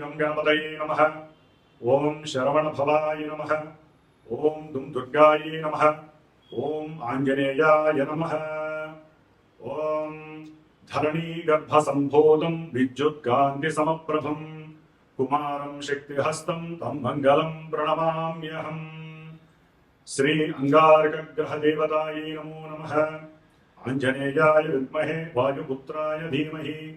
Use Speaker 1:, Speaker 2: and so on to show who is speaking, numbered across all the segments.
Speaker 1: గం నమ. ఓం శరవణభవాయ నమ. ఓం దుం దుర్గాయే నమ. ఓం ఆంజనేయాయ నమ. ఓం ధరణీగర్భసంభూతం విద్యుత్కాంతిసమప్రభం కుమారం శక్తిహస్తం తం మంగళం ప్రణమామ్యహం. శ్రీ అంగారకగ్రహదేవతాయై నమో నమ. ఆంజనేయాయ విద్మహే వాయుపుత్రాయ ధీమహి.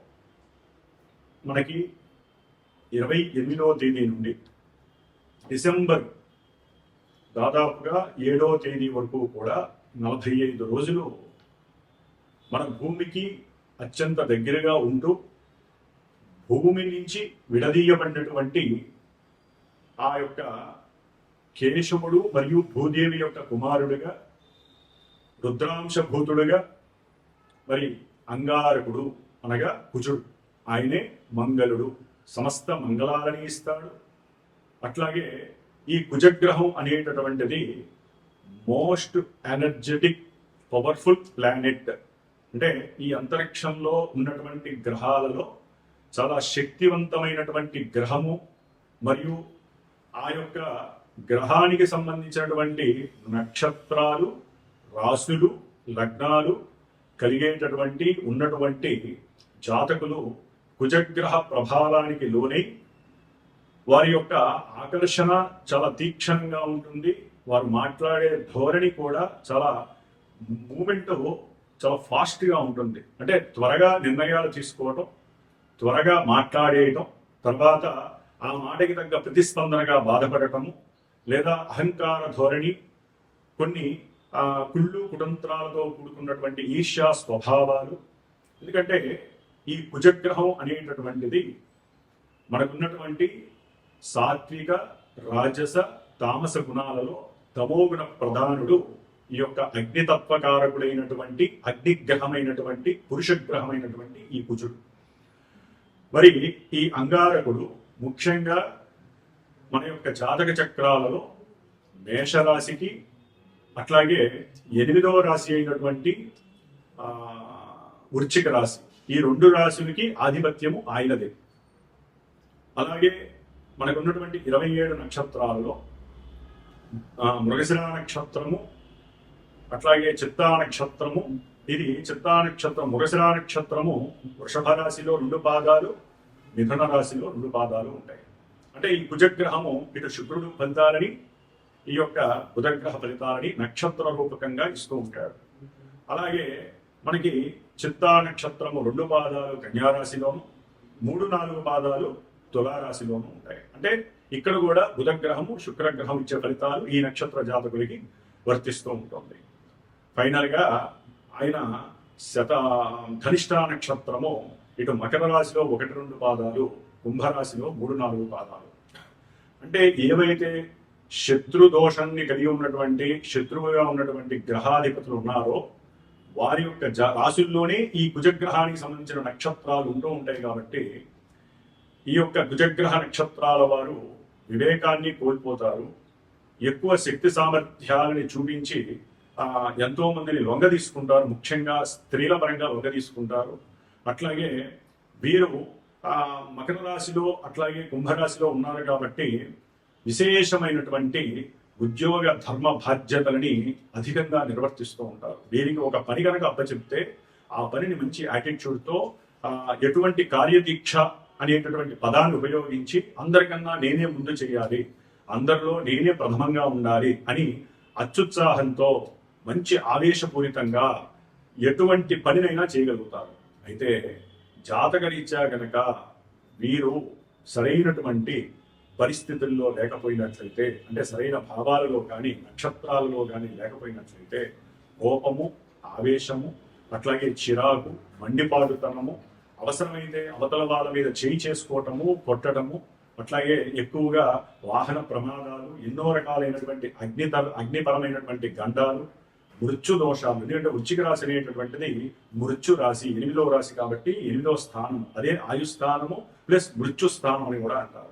Speaker 1: మనకి ఇరవై ఎనిమిదవ తేదీ నుండి డిసెంబర్ దాదాపుగా ఏడవ తేదీ వరకు కూడా నలభై ఐదు రోజులు మన భూమికి అత్యంత దగ్గరగా ఉంటూ భూమి నుంచి విడదీయబడినటువంటి ఆ యొక్క కేశవుడు మరియు భూదేవి యొక్క కుమారుడుగా రుద్రాంశభూతుడుగా మరి అంగారకుడు అనగా కుజుడు. ఆయనే మంగళుడు సమస్త మంగళాలని ఇస్తాడు. అట్లాగే ఈ కుజగ్రహం అనేటటువంటిది మోస్ట్ ఎనర్జెటిక్ పవర్ఫుల్ ప్లానెట్. అంటే ఈ అంతరిక్షంలో ఉన్నటువంటి గ్రహాలలో చాలా శక్తివంతమైనటువంటి గ్రహము మరియు ఆ యొక్క గ్రహానికి సంబంధించినటువంటి నక్షత్రాలు రాశులు లగ్నాలు కలిగేటటువంటి ఉన్నటువంటి జాతకులు కుజగ్రహ ప్రభావానికి లోనై వారి యొక్క ఆకర్షణ చాలా తీక్షణంగా ఉంటుంది. వారు మాట్లాడే ధోరణి కూడా చాలా మూమెంట్ చాలా ఫాస్ట్గా ఉంటుంది. అంటే త్వరగా నిర్ణయాలు తీసుకోవటం త్వరగా మాట్లాడేయటం తర్వాత ఆ మాటకి తగ్గ ప్రతిస్పందనగా బాధపడటము లేదా అహంకార ధోరణి కొన్ని కుళ్ళు కుటంత్రాలతో కూడుకున్నటువంటి ఈర్ష్యా స్వభావాలు. ఎందుకంటే ఈ కుజగ్రహం అనేటటువంటిది మనకున్నటువంటి సాత్విక రాజస తామస గుణాలలో తమోగుణ ప్రధానుడు ఈ యొక్క అగ్నితత్వకారకుడైనటువంటి అగ్నిగ్రహమైనటువంటి పురుషగ్రహమైనటువంటి ఈ కుజుడు. మరి ఈ అంగారకుడు ముఖ్యంగా మన యొక్క జాతక చక్రాలలో మేషరాశికి అట్లాగే ఎనిమిదవ రాశి అయినటువంటి వృచ్చిక రాశి ఈ రెండు రాశులకి ఆధిపత్యము ఆయనదే. అలాగే మనకున్నటువంటి ఇరవై ఏడు నక్షత్రాలలో ఆ, మృగశిర నక్షత్రము అట్లాగే చిత్తా నక్షత్రము ఇది చిత్తా నక్షత్రం మృగశిర నక్షత్రము వృషభ రాశిలో రెండు పాదాలు మిథున రాశిలో రెండు పాదాలు ఉంటాయి. అంటే ఈ కుజగ్రహము ఇటు శుక్రుడు ఫలితాలని ఈ యొక్క బుధగ్రహ ఫలితాలని నక్షత్ర రూపకంగా ఇస్తూ ఉంటాడు. అలాగే మనకి చిత్తా నక్షత్రము రెండు పాదాలు కన్యారాశిలోను మూడు నాలుగు పాదాలు తులారాశిలోను ఉంటాయి. అంటే ఇక్కడ కూడా బుధగ్రహము శుక్రగ్రహం ఇచ్చే ఫలితాలు ఈ నక్షత్ర జాతకులకి వర్తిస్తూ ఉంటుంది. ఫైనల్గా ఆయన శత ధనిష్ట నక్షత్రము ఇటు మకర రాశిలో ఒకటి రెండు పాదాలు కుంభరాశిలో మూడు నాలుగు పాదాలు. అంటే ఏవైతే శత్రు దోషాన్ని కలిగి ఉన్నటువంటి శత్రువుగా ఉన్నటువంటి గ్రహాధిపతులు ఉన్నారో వారి యొక్క జ రాశుల్లోనే ఈ కుజగ్రహానికి సంబంధించిన నక్షత్రాలు ఉంటూ ఉంటాయి కాబట్టి ఈ యొక్క కుజగ్రహ నక్షత్రాల వారు వివేకాన్ని కోల్పోతారు. ఎక్కువ శక్తి సామర్థ్యాలని చూపించి ఎంతో మందిని లొంగ తీసుకుంటారు. ముఖ్యంగా స్త్రీల పరంగా లొంగ తీసుకుంటారు. అట్లాగే వీరు మకర రాశిలో అట్లాగే కుంభరాశిలో ఉన్నారు కాబట్టి విశేషమైనటువంటి ఉద్యోగ ధర్మ బాధ్యతలని అధికంగా నిర్వర్తిస్తూ ఉంటారు. దీనికి ఒక పని కనుక అప్పచెప్తే ఆ పనిని మంచి యాటిట్యూడ్తో ఎటువంటి కార్యదీక్ష అనేటటువంటి పదాన్ని ఉపయోగించి అందరికన్నా నేనే ముందు చేయాలి అందరిలో నేనే ప్రథమంగా ఉండాలి అని అత్యుత్సాహంతో మంచి ఆవేశపూరితంగా ఎటువంటి పనినైనా చేయగలుగుతారు. అయితే జాతకరీత్యా గనక వీరు సరైనటువంటి పరిస్థితుల్లో లేకపోయినట్లయితే అంటే సరైన భావాలలో కానీ నక్షత్రాలలో కానీ లేకపోయినట్లయితే కోపము ఆవేశము అట్లాగే చిరాకు మండిపాడుతనము అవసరమైతే అవతల వాళ్ళ మీద చేయి చేసుకోవటము కొట్టడము అట్లాగే ఎక్కువగా వాహన ప్రమాదాలు ఎన్నో రకాలైనటువంటి అగ్ని అగ్నిపరమైనటువంటి గండాలు మృత్యు దోషాలు ఎందుకంటే వృచ్చిక రాశి అనేటటువంటిది మృత్యు రాశి ఎనిమిదవ రాశి కాబట్టి ఎనిమిదవ స్థానం అదే ఆయుస్థానము ప్లస్ మృత్యు స్థానం అని కూడా అంటారు.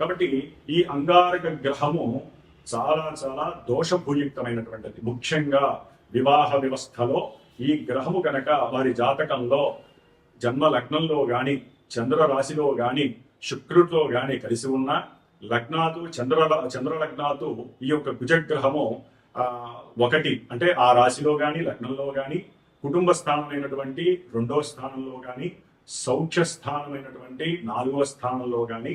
Speaker 1: కాబట్టి ఈ అంగారక గ్రహము చాలా చాలా దోషభూయుక్తమైనటువంటిది. ముఖ్యంగా వివాహ వ్యవస్థలో ఈ గ్రహము కనుక వారి జాతకంలో జన్మ లగ్నంలో గాని చంద్ర రాశిలో గాని శుక్రుడితో గాని కలిసి ఉన్న లగ్నాతు చంద్ర చంద్ర లగ్నాతు ఈ యొక్క కుజగ్రహము ఒకటి అంటే ఆ రాశిలో గాని లగ్నంలో గాని కుటుంబ స్థానమైనటువంటి రెండో స్థానంలో కానీ సౌఖ్య స్థానమైనటువంటి నాలుగవ స్థానంలో కానీ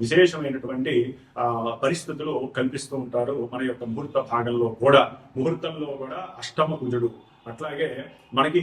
Speaker 1: విశేషమైనటువంటి పరిస్థితులు కల్పిస్తూ ఉంటారు మన యొక్క ముహూర్త భాగంలో కూడా. ముహూర్తంలో కూడా అష్టమ కుజుడు. అట్లాగే మనకి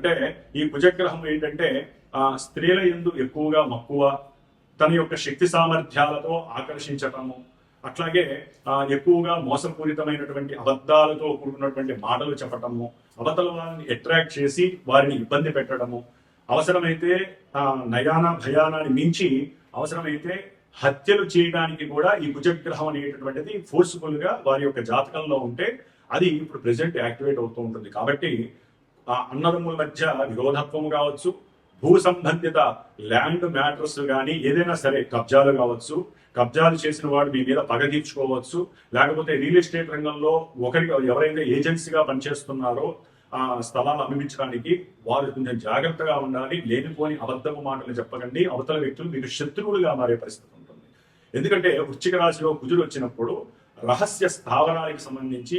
Speaker 1: అంటే ఈ కుజగ్రహం ఏంటంటే ఆ స్త్రీల ఎందు ఎక్కువగా మక్కువ తన యొక్క శక్తి సామర్థ్యాలతో ఆకర్షించటము అట్లాగే ఎక్కువగా మోసపూరితమైనటువంటి అబద్ధాలతో కూడుకున్నటువంటి మాటలు చెప్పటము అవతల వారిని అట్రాక్ట్ చేసి వారిని ఇబ్బంది పెట్టడము అవసరమైతే నయాన భయానాన్ని మించి అవసరమైతే హత్యలు చేయడానికి కూడా ఈ కుజగ్రహం అనేటటువంటిది ఫోర్స్ఫుల్గా వారి యొక్క జాతకంలో ఉంటే అది ఇప్పుడు ప్రెసెంట్ యాక్టివేట్ అవుతూ ఉంటుంది. కాబట్టి ఆ అన్నదమ్ముల మధ్య విరోధత్వం కావచ్చు భూ సంబంధిత ల్యాండ్ మ్యాటర్స్ కానీ ఏదైనా సరే కబ్జాలు కావచ్చు కబ్జాలు చేసిన వాడు మీ మీద పగ తీర్చుకోవచ్చు లేకపోతే రియల్ ఎస్టేట్ రంగంలో ఒకరికి ఎవరైతే ఏజెన్సీగా పనిచేస్తున్నారో ఆ స్థలాలు అమ్మించడానికి వారు కొంచెం జాగ్రత్తగా ఉండాలి లేనిపోని అబద్ధపు మాటలు చెప్పకండి అవతల వ్యక్తులు మీకు శత్రువులుగా మారే పరిస్థితి ఉంటుంది. ఎందుకంటే వృచ్చిక రాశిలో కుజుడు వచ్చినప్పుడు రహస్య స్థావరానికి సంబంధించి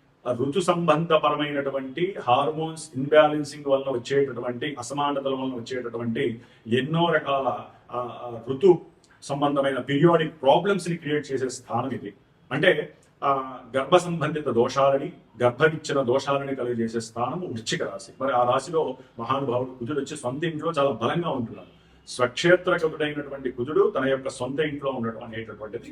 Speaker 1: ఋతు సంబంధపరమైనటువంటి హార్మోన్స్ ఇన్బ్యాలెన్సింగ్ వల్ల వచ్చేటటువంటి అసమానతల వల్ల వచ్చేటటువంటి ఎన్నో రకాల ఋతు సంబంధమైన పీరియాడిక్ ప్రాబ్లమ్స్ని క్రియేట్ చేసే స్థానం ఇది. అంటే గర్భ సంబంధిత దోషాలని గర్భవిచ్చిన దోషాలని కలిగజేసే స్థానము వృచ్చిక రాశి. మరి ఆ రాశిలో మహానుభావుడు కుజుడు వచ్చి సొంత ఇంట్లో చాలా బలంగా ఉంటున్నారు స్వక్షేత్ర కవుడైనటువంటి కుజుడు తన యొక్క సొంత ఇంట్లో ఉండటం అనేటటువంటిది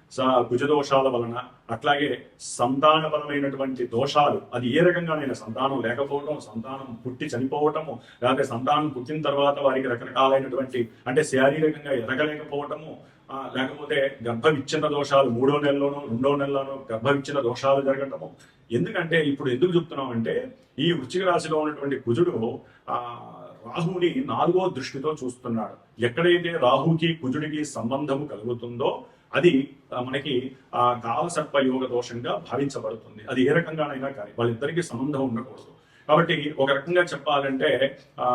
Speaker 1: కుజదోషాల వలన అట్లాగే సంతానపరమైనటువంటి దోషాలు అది ఏ రకంగానైనా సంతానం లేకపోవడం సంతానం పుట్టి చనిపోవటము లేకపోతే సంతానం పుట్టిన తర్వాత వారికి రకరకాలైనటువంటి అంటే శారీరకంగా ఎదగలేకపోవటము లేకపోతే గర్భ విచ్ఛిన్న దోషాలు మూడో నెలలోనో రెండో నెలలోనూ గర్భ విచ్ఛిన్న దోషాలు జరగటము. ఎందుకంటే ఇప్పుడు ఎందుకు చెప్తున్నాం అంటే ఈ వృశ్చిక రాశిలో ఉన్నటువంటి కుజుడు ఆ రాహుని నాలుగో దృష్టితో చూస్తున్నాడు. ఎక్కడైతే రాహుకి కుజుడికి సంబంధము కలుగుతుందో అది మనకి ఆ కాలసర్ప యోగ దోషంగా భావించబడుతుంది. అది ఏ రకంగానైనా కానీ వాళ్ళిద్దరికీ సంబంధం ఉండకూడదు. కాబట్టి ఒక రకంగా చెప్పాలంటే ఆ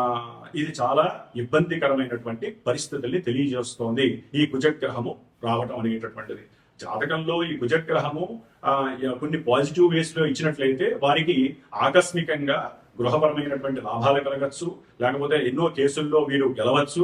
Speaker 1: ఇది చాలా ఇబ్బందికరమైనటువంటి పరిస్థితుల్ని తెలియజేస్తోంది ఈ కుజగ్రహము రావటం అనేటటువంటిది. జాతకంలో ఈ కుజగ్రహము ఆ, కొన్ని పాజిటివ్ వేస్లో ఇచ్చినట్లయితే వారికి ఆకస్మికంగా గృహపరమైనటువంటి లాభాలు కలగచ్చు లేకపోతే ఎన్నో కేసుల్లో వీరు గెలవచ్చు.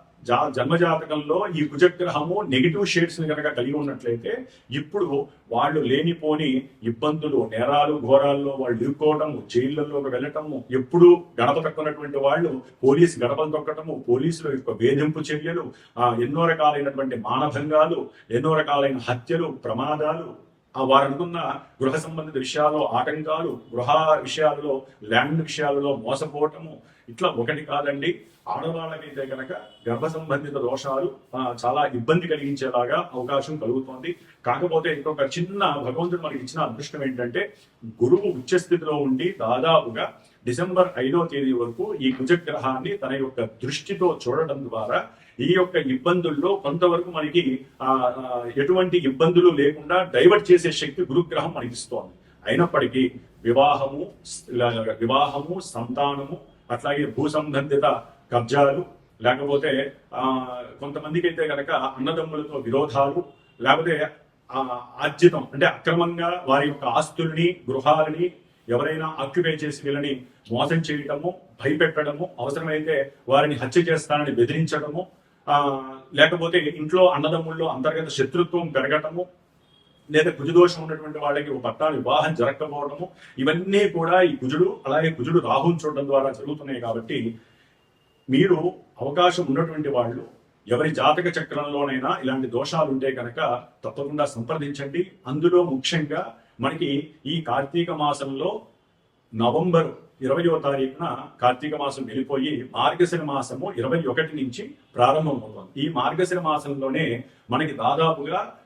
Speaker 1: జా జన్మజాతకంలో ఈ కుజగ్రహము నెగిటివ్ షేడ్స్ని కనుక కలిగి ఉన్నట్లయితే ఇప్పుడు వాళ్ళు లేనిపోని ఇబ్బందులు నేరాలు ఘోరాల్లో వాళ్ళు ఇరుక్కోవటము జైళ్ళల్లోకి వెళ్ళటము ఎప్పుడు గడప తక్కున్నటువంటి వాళ్ళు పోలీస్ గడపలు తొక్కటము పోలీసుల యొక్క వేధింపు చర్యలు ఎన్నో రకాలైనటువంటి మానభంగాలు ఎన్నో రకాలైన హత్యలు ప్రమాదాలు ఆ వారు అనుకున్న గృహ సంబంధిత విషయాల్లో ఆటంకాలు గృహ విషయాలలో ల్యాండ్ విషయాలలో మోసపోవటము ఇట్లా ఒకటి కాదండి. ఆడవాళ్ళకైతే కనుక గర్భ సంబంధిత దోషాలు చాలా ఇబ్బంది కలిగించేలాగా అవకాశం కలుగుతోంది. కాకపోతే ఇంకొక చిన్న భగవంతుడు మనకి ఇచ్చిన అదృష్టం ఏంటంటే గురువు ఉచ్చస్థితిలో ఉండి దాదాపుగా డిసెంబర్ ఐదో తేదీ వరకు ఈ కుజగ్రహాన్ని తన యొక్క దృష్టితో చూడటం ద్వారా ఈ యొక్క ఇబ్బందుల్లో కొంతవరకు మనకి ఆ, ఎటువంటి ఇబ్బందులు లేకుండా డైవర్ట్ చేసే శక్తి గురుగ్రహం మనకి ఇస్తోంది. అయినప్పటికీ వివాహము వివాహము సంతానము అట్లాగే భూ సంబంధిత కబ్జాలు లేకపోతే ఆ కొంతమందికి అయితే కనుక అన్నదమ్ములతో విరోధాలు లేకపోతే ఆజితం ఆర్జితం అంటే అక్రమంగా వారి యొక్క ఆస్తుల్ని గృహాలని ఎవరైనా ఆక్యుపై చేసి వీళ్ళని మోసం చేయటము భయపెట్టడము అవసరమైతే వారిని హత్య చేస్తానని బెదిరించడము లేకపోతే ఇంట్లో అన్నదమ్ముల్లో అంతర్గత శత్రుత్వం పెరగటము లేదా కుజదోషం ఉన్నటువంటి వాళ్ళకి ఒక పట్టాలు వివాహం జరగకపోవడము ఇవన్నీ కూడా ఈ కుజుడు అలాగే కుజుడు రాహుని చూడడం ద్వారా జరుగుతున్నాయి కాబట్టి మీరు అవకాశం ఉన్నటువంటి వాళ్ళు ఎవరి జాతక చక్రంలోనైనా ఇలాంటి దోషాలు ఉంటే కనుక తప్పకుండా సంప్రదించండి. అందులో ముఖ్యంగా మనకి ఈ కార్తీక మాసంలో నవంబర్ ఇరవయో తారీఖున కార్తీక మాసం వెళ్ళిపోయి మార్గశిర మాసము ఇరవై ఒకటి నుంచి ప్రారంభమవుతుంది. ఈ మార్గశిర మాసంలోనే మనకి దాదాపుగా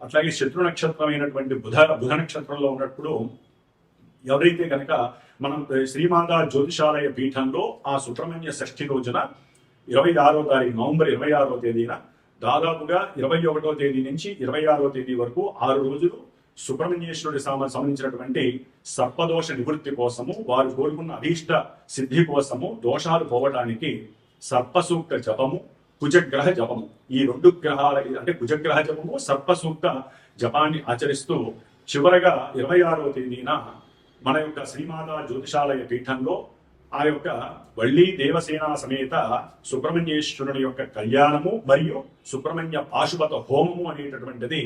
Speaker 1: అట్లాగే శత్రు నక్షత్రమైనటువంటి బుధ బుధ నక్షత్రంలో ఉన్నప్పుడు ఎవరైతే కనుక మనం శ్రీమాంద జ్యోతిషాలయ పీఠంలో ఆ సుబ్రహ్మణ్య షష్ఠి రోజున ఇరవై ఆరో తారీఖు నవంబర్ ఇరవై ఆరో తేదీన దాదాపుగా ఇరవై ఒకటో తేదీ నుంచి ఇరవై ఆరో తేదీ వరకు ఆరు రోజులు సుబ్రహ్మణ్యేశ్వరుడి సంబంధించినటువంటి సర్పదోష నివృత్తి కోసము వారు కోరుకున్న అభీష్ట సిద్ధి కోసము దోషాలు పోవడానికి సర్పసూక్త జపము కుజగ్రహ జపము. ఈ రెండు గ్రహాల అంటే కుజగ్రహ జపము సర్పసూక్త జపాన్ని ఆచరిస్తూ చివరగా ఇరవై ఆరవ తేదీన మన యొక్క శ్రీమాత జ్యోతిషాలయ పీఠంలో ఆ యొక్క వళ్ళీ దేవసేన సమేత సుబ్రహ్మణ్యేశ్వరుని యొక్క కళ్యాణము మరియు సుబ్రహ్మణ్య పాశుపత హోమము అనేటటువంటిది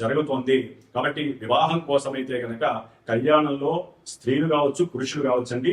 Speaker 1: జరుగుతోంది. కాబట్టి వివాహం కోసమైతే కనుక కళ్యాణంలో స్త్రీలు కావచ్చు పురుషులు కావచ్చండి.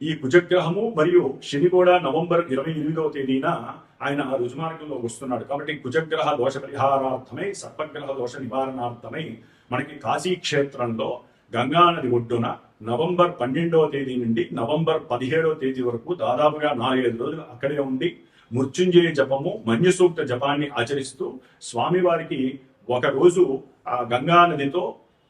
Speaker 1: ఈ కుజగ్రహము మరియు శని కూడా నవంబర్ ఇరవై ఎనిమిదవ తేదీన ఆయన రుజుమార్గంలో వస్తున్నాడు. కాబట్టి కుజగ్రహ దోష పరిహారార్థమై సర్పగ్రహ దోష నివారణార్థమై మనకి కాశీ క్షేత్రంలో గంగానది ఒడ్డున నవంబర్ పన్నెండవ తేదీ నుండి నవంబర్ పదిహేడవ తేదీ వరకు దాదాపుగా నాలుగైదు రోజులు అక్కడే ఉండి మృత్యుంజయ జపము మన్యుసూక్త జపాన్ని ఆచరిస్తూ స్వామివారికి ఒక రోజు ఆ గంగా నదితో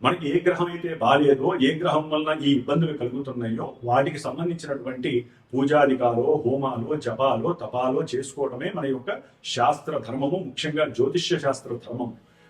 Speaker 1: మనకి ఏ గ్రహం అయితే బాలేదో ఏ గ్రహం వలన ఈ ఇబ్బందులు కలుగుతున్నాయో వాటికి సంబంధించినటువంటి పూజాధికాలో హోమాలు జపాలు తపాలో చేసుకోవడమే మన యొక్క శాస్త్ర ధర్మము ముఖ్యంగా జ్యోతిష్య శాస్త్ర ధర్మం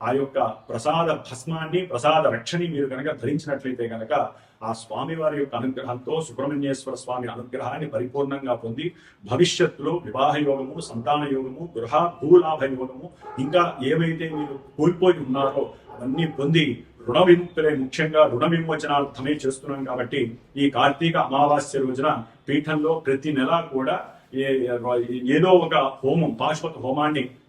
Speaker 1: ఆ యొక్క ప్రసాద భస్మాన్ని ప్రసాద రక్షని మీరు కనుక ధరించినట్లయితే కనుక ఆ స్వామి వారి యొక్క అనుగ్రహంతో సుబ్రహ్మణ్యేశ్వర స్వామి అనుగ్రహాన్ని పరిపూర్ణంగా పొంది భవిష్యత్తులో వివాహ యోగము సంతాన యోగము గృహ భూలాభ యోగము ఇంకా ఏవైతే మీరు కోల్పోయి ఉన్నారో అవన్నీ పొంది రుణ విముక్తులే ముఖ్యంగా రుణ విమోచనార్థమే చేస్తున్నాం కాబట్టి ఈ కార్తీక అమావాస్య రోజున పీఠంలో ప్రతి నెల కూడా ఏదో ఒక హోమం పాశ్వత హోమాన్ని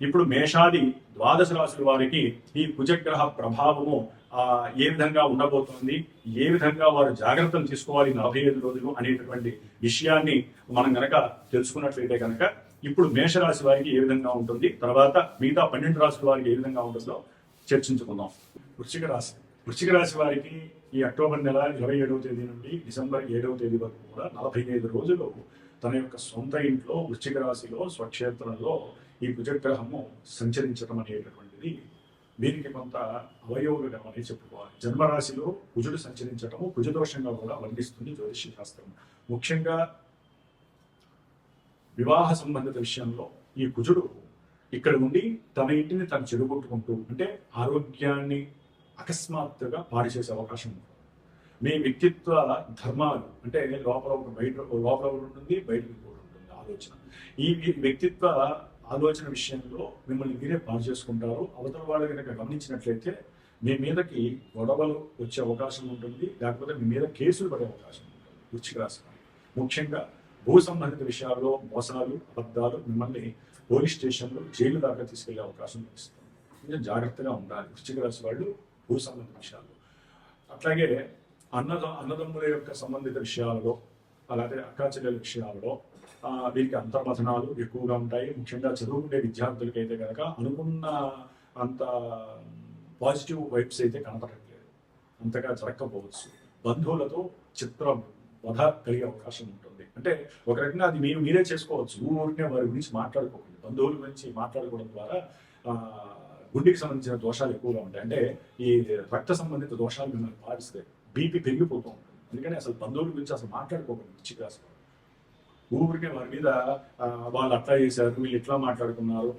Speaker 1: ఇప్పుడు మేషాది ద్వాదశ రాశుల వారికి ఈ కుజగ్రహ ప్రభావము ఆ ఏ విధంగా ఉండబోతోంది ఏ విధంగా వారు జాగ్రత్తలు తీసుకోవాలి నలభై ఐదు రోజులు అనేటటువంటి విషయాన్ని మనం గనక తెలుసుకున్నట్లయితే కనుక ఇప్పుడు మేషరాశి వారికి ఏ విధంగా ఉంటుంది తర్వాత మిగతా పన్నెండు రాశుల వారికి ఏ విధంగా ఉంటుందో చర్చించుకుందాం. వృశ్చిక రాశి వృశ్చిక రాశి వారికి ఈ అక్టోబర్ నెల ఇరవై ఏడవ తేదీ నుండి డిసెంబర్ ఏడవ తేదీ వరకు కూడా నలభై ఐదు రోజులు తన యొక్క సొంత ఇంట్లో వృశ్చిక రాశిలో స్వక్షేత్రంలో ఈ కుజగ్రహము సంచరించడం అనేటటువంటిది దీనికి కొంత అవయోగకరమని చెప్పుకోవాలి. జన్మరాశిలో కుజుడు సంచరించటము కుజదోషంగా కూడా వర్ణిస్తుంది జ్యోతిష్య శాస్త్రం. ముఖ్యంగా వివాహ సంబంధిత విషయంలో ఈ కుజుడు ఇక్కడ ఉండి తన ఇంటిని తను చెడుగొట్టుకుంటూ అంటే ఆరోగ్యాన్ని అకస్మాత్తుగా పాడు చేసే అవకాశం ఉంది మీ వ్యక్తిత్వ ధర్మాలు అంటే లోపల ఒక బయట లోపల ఒకటి ఉంటుంది బయటకు కూడా ఉంటుంది ఆలోచన. ఈ వ్యక్తిత్వ ఆలోచన విషయంలో మిమ్మల్ని మీరే పాడు చేసుకుంటారు. అవతల వాళ్ళు కనుక గమనించినట్లయితే మీ మీదకి గొడవలు వచ్చే అవకాశం ఉంటుంది. లేకపోతే మీ మీద కేసులు పడే అవకాశం ఉంటుంది. వృచ్చిక రాశి ముఖ్యంగా భూ సంబంధిత విషయాల్లో మోసాలు అబద్ధాలు మిమ్మల్ని పోలీస్ స్టేషన్లో జైలు దాకా తీసుకెళ్ళే అవకాశం లభిస్తుంది. కొంచెం జాగ్రత్తగా ఉండాలి. వృశ్చిక రాశి వాళ్ళు భూ సంబంధిత విషయాల్లో. అట్లాగే అన్నద అన్నదమ్ముల యొక్క సంబంధిత విషయాలలో అలాగే అక్కాచెల్లెల విషయాలలో వీరికి అంతర్మథనాలు ఎక్కువగా ఉంటాయి. ముఖ్యంగా చదువుకునే విద్యార్థులకి అయితే కనుక అనుకున్న అంత పాజిటివ్ వైబ్స్ అయితే కనపడట్లేదు. అంతగా జరగకపోవచ్చు బంధువులతో చిత్రం వధ కలిగే అవకాశం ఉంటుంది. అంటే ఒక రకంగా అది మీరు మీరే చేసుకోవచ్చు. ఊరికే వారి గురించి మాట్లాడుకోకండి. బంధువుల గురించి మాట్లాడుకోవడం ద్వారా గుండెకి సంబంధించిన దోషాలు ఎక్కువగా ఉంటాయి. అంటే ఈ రక్త సంబంధిత దోషాలు మిమ్మల్ని పాటిస్తాయి బీపీ పెరిగిపోతూ ఉంటుంది. అందుకని అసలు బంధువుల గురించి అసలు మాట్లాడుకోకండి వృచ్చిక ఊరికే వారి మీద వాళ్ళు అట్లా చేశారు వీళ్ళు ఇట్లా మాట్లాడుకున్నారు.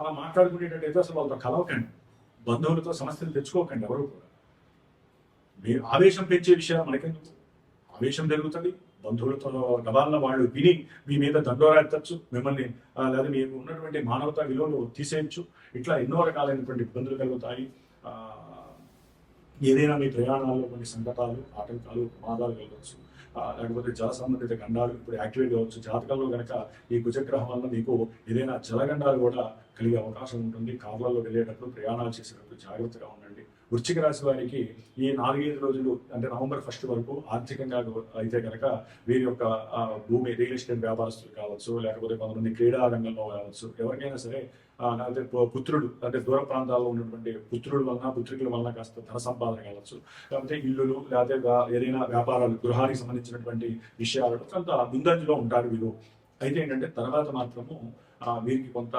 Speaker 1: అలా మాట్లాడుకునేటట్టయితే అసలు వాళ్ళతో కలవకండి. బంధువులతో సమస్యలు తెచ్చుకోకండి ఎవరు కూడా. మీరు ఆవేశం పెంచే విషయాలు మనకెందుకు? ఆవేశం జరుగుతుంది బంధువులతో గబాలన వాళ్ళు విని మీ మీద దండోరాడచ్చు మిమ్మల్ని లేదా మీ ఉన్నటువంటి మానవతా విలువలు తీసేయచ్చు. ఇట్లా ఎన్నో రకాలైనటువంటి ఇబ్బందులు కలుగుతాయి. ఏదైనా మీ ప్రయాణాల్లో కొన్ని సంకటాలు ఆటంకాలు ప్రమాదాలు కలగవచ్చు. లేకపోతే జల సంబంధిత గండాలు ఇప్పుడు యాక్టివేట్ కావచ్చు. జాతకాల్లో కనుక ఈ కుజగ్రహం వల్ల మీకు ఏదైనా జలగండాలు కూడా కలిగే అవకాశం ఉంటుంది. కార్లలో వెళ్ళేటప్పుడు ప్రయాణాలు చేసేటప్పుడు జాగ్రత్తగా ఉండండి. వృశ్చిక రాశి వారికి ఈ నాలుగైదు రోజులు అంటే నవంబర్ ఫస్ట్ వరకు ఆర్థికంగా అయితే కనుక వీరి యొక్క భూమి రియల్ ఎస్టేట్ వ్యాపారస్తులు కావచ్చు లేకపోతే కొంతమంది క్రీడా రంగంలో కావచ్చు ఎవరికైనా సరే లేకపోతే పుత్రుడు అంటే దూర ప్రాంతాల్లో ఉన్నటువంటి పుత్రుడు వలన పుత్రికల వలన కాస్త ధన సంపాదన కావచ్చు లేకపోతే ఇల్లులు లేకపోతే ఏదైనా వ్యాపారాలు గృహానికి సంబంధించినటువంటి విషయాలు కొంత ముందంజలో ఉంటారు వీరు. అయితే ఏంటంటే తర్వాత మాత్రము వీరికి కొంత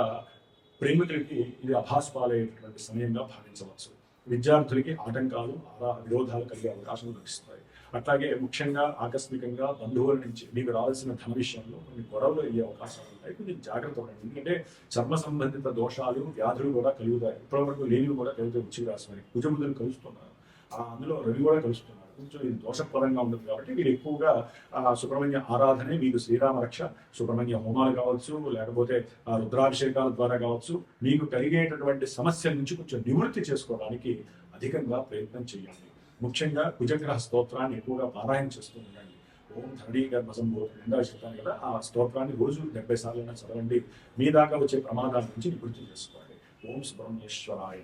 Speaker 1: ప్రేమికులకి ఇది అభాస్పాలయ్యేటటువంటి సమయంగా భావించవచ్చు. విద్యార్థులకి ఆటంకాలు అలా విరోధాలు కలిగే అవకాశం లభిస్తాయి. అట్లాగే ముఖ్యంగా ఆకస్మికంగా బంధువుల నుంచి మీకు రావాల్సిన ధన విషయంలో కొన్ని గొడవలు అయ్యే అవకాశాలు ఉంటాయి. కొంచెం జాగ్రత్త ఉండండి. ఎందుకంటే చర్మ సంబంధిత దోషాలు వ్యాధులు కూడా కలుగుతాయి. ఇప్పటివరకు లేనివి కూడా కలుగుతాయి. ఉచిత రాశి వారికి కుజబుద్ధులు కలుస్తున్నారు. అందులో రవి కూడా కలుస్తున్నారు. కొంచెం ఇది దోషపరంగా ఉంటుంది కాబట్టి మీరు ఎక్కువగా సుబ్రహ్మణ్య ఆరాధనే మీకు శ్రీరామ రక్ష సుబ్రహ్మణ్య హోమాలు కావచ్చు లేకపోతే రుద్రాభిషేకాల ద్వారా కావచ్చు మీకు కలిగేటటువంటి సమస్యల నుంచి కొంచెం నివృత్తి చేసుకోవడానికి అధికంగా ప్రయత్నం చేయండి. ముఖ్యంగా కుజగ్రహ స్తోత్రాన్ని ఎక్కువగా పారాయణ చేస్తూ ఉండండి. ఓం ధరణీ గర్భ సంభూతం ఇందా చెప్తాను కదా ఆ స్తోత్రాన్ని రోజు డెబ్బై సార్లు చదవండి. మీ దాకా వచ్చే ప్రమాదాల నుంచి నివృత్తి చేసుకోండి. ఓం సుబ్రహ్మణ్యేశ్వరాయ